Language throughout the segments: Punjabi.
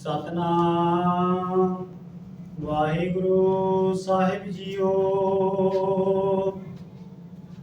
ਸਤਨਾਮ। ਵਾਹਿਗੁਰੂ ਸਾਹਿਬ ਜੀਓ।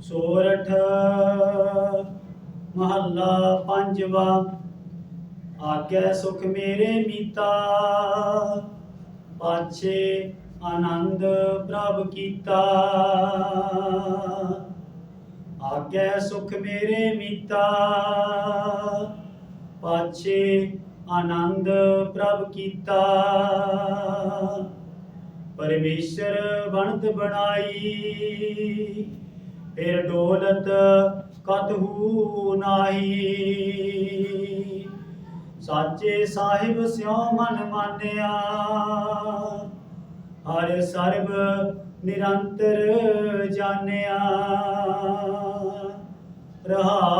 ਸੋਰਠ ਮਹੱਲਾ ਪੰਜਵਾ। ਆਗੈ ਸੁਖ ਮੇਰੇ ਮੀਤਾ, ਪਾਛੇ ਆਨੰਦ ਪ੍ਰਭ ਕੀਤਾ। ਆਗੈ ਸੁਖ ਮੇਰੇ ਮੀਤਾ, ਪਾਛੇ ਆਨੰਦ ਪ੍ਰਭ ਕੀਤਾ। ਪਰਮੇਸ਼ਰ ਬਣਤ ਬਣਾਈ, ਫਿਰ ਡੋਲਤ ਕਤਹੂ ਨਾਹੀ। ਸਾਚੇ ਸਾਹਿਬ ਸਿਉ ਮਨ ਮਾਨਿਆ, ਹਰ ਸਰਬ ਨਿਰੰਤਰ ਜਾਣਿਆ। ਰਹਾਉ